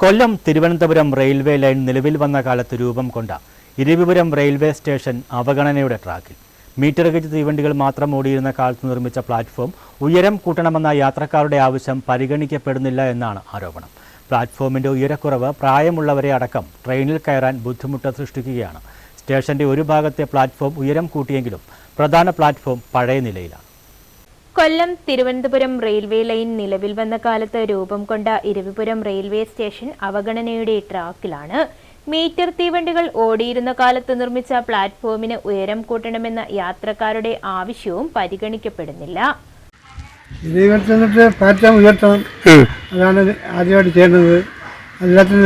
Kollam Thiruvananthapuram railway line നിലവിൽ വന്ന കാലത്ത് രൂപം കൊണ്ട ഇരവിപുരം റെയിൽവേ സ്റ്റേഷൻ അവഗണനയുടെ ട്രാക്കിൽ. മീറ്റർ ഗേജ് തീവണ്ടികൾ മാത്രം ഓടിയിരുന്ന കാലത്ത് നിർമ്മിച്ച പ്ലാറ്റ്ഫോം ഉയരം കൂട്ടണമെന്ന യാത്രക്കാരുടെ ആവശ്യം പരിഗണിക്കപ്പെടുന്നില്ല എന്നാണ് ആരോപണം. പ്ലാറ്റ്ഫോമിന്റെ ഉയരക്കുറവ് പ്രായമുള്ളവരെ അടക്കം ട്രെയിനിൽ കയറാൻ ബുദ്ധിമുട്ട് സൃഷ്ടിക്കുകയാണ്. സ്റ്റേഷന്റെ ഒരു ഭാഗത്തെ പ്ലാറ്റ്ഫോം ഉയരം കൂട്ടിയെങ്കിലും പ്രധാന പ്ലാറ്റ്ഫോം പഴയ നിലയിലാണ്. കൊല്ലം തിരുവനന്തപുരം റെയിൽവേ ലൈൻ നിലവിൽ വന്ന കാലത്ത് രൂപം കൊണ്ട ഇരവിപുരം റെയിൽവേ സ്റ്റേഷൻ അവഗണനയുടെ ട്രാക്കിലാണ്. മീറ്റർ തീവണ്ടികൾ ഓടിയിരുന്ന കാലത്ത് നിർമ്മിച്ച പ്ലാറ്റ്ഫോമിന് ഉയരം കൂട്ടണമെന്ന യാത്രക്കാരുടെ ആവശ്യവും പരിഗണിക്കപ്പെടുന്നില്ല. പ്ലാറ്റ്ഫോം ഉയർത്തണം. അതാണ് ആദ്യമായിട്ട് ചെയ്യേണ്ടത്. എല്ലാത്തിനും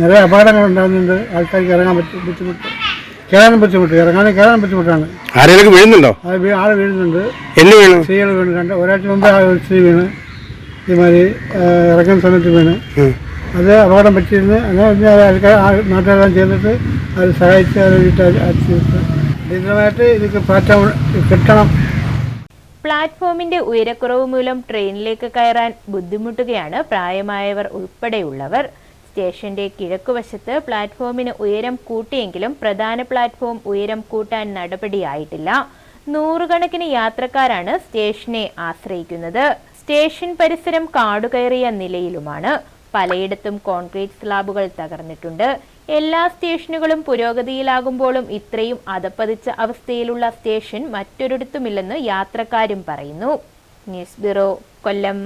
നിറയെ അപകടങ്ങൾ ഉണ്ടാകുന്നുണ്ട്. ആൾക്കാർക്ക് ഇറങ്ങാൻ പറ്റും ബുദ്ധിമുട്ട്. കയറാനും ബുദ്ധിമുട്ട് ഇറങ്ങാനും കയറാനും ബുദ്ധിമുട്ടാണ് ആരെങ്കിലും വീഴുന്നുണ്ടോ? അത് വീ- ആൾ വീഴുന്നുണ്ട്. എന്ന് വീണു? സ്ത്രീകൾ വീണ്. രണ്ട് ഒരാഴ്ച മുമ്പേ ആ ഒരു സ്ത്രീ വീണ്. ഇതുമാതിരി ആ, ഇറങ്ങുന്ന സമയത്ത് വീണ്. അത് അപകടം പറ്റിയിരുന്ന് അങ്ങനെ പിന്നെ ആൾക്കാർ ആ- നാട്ടുകാരെല്ലാം ചേർന്നിട്ട് അത് സഹായിച്ച് അത് വീട്ടിൽ അടിയന്തരമായിട്ട് ഇതൊക്കെ പ്ലാറ്റ്ഫോം കിട്ടണം. പ്ലാറ്റ്ഫോമിന്റെ ഉയരക്കുറവ് മൂലം ട്രെയിനിലേക്ക് കയറാൻ ബുദ്ധിമുട്ടുകയാണ് പ്രായമായവർ ഉൾപ്പെടെയുള്ളവർ. സ്റ്റേഷന്റെ കിഴക്കുവശത്ത് പ്ലാറ്റ്ഫോമിന് ഉയരം കൂട്ടിയെങ്കിലും പ്രധാന പ്ലാറ്റ്ഫോം ഉയരം കൂട്ടാൻ നടപടിയായിട്ടില്ല. നൂറുകണക്കിന് യാത്രക്കാരാണ് സ്റ്റേഷനെ ആശ്രയിക്കുന്നത്. സ്റ്റേഷൻ പരിസരം കാടുകയറിയ നിലയിലുമാണ്. പലയിടത്തും കോൺക്രീറ്റ് സ്ലാബുകൾ തകർന്നിട്ടുണ്ട്. എല്ലാ സ്റ്റേഷനുകളും പുരോഗതിയിലാകുമ്പോഴും ഇത്രയും അതപ്പതിച്ച അവസ്ഥയിലുള്ള സ്റ്റേഷൻ മറ്റൊരിടത്തുമില്ലെന്ന് യാത്രക്കാരും പറയുന്നു. News bureau Kollam.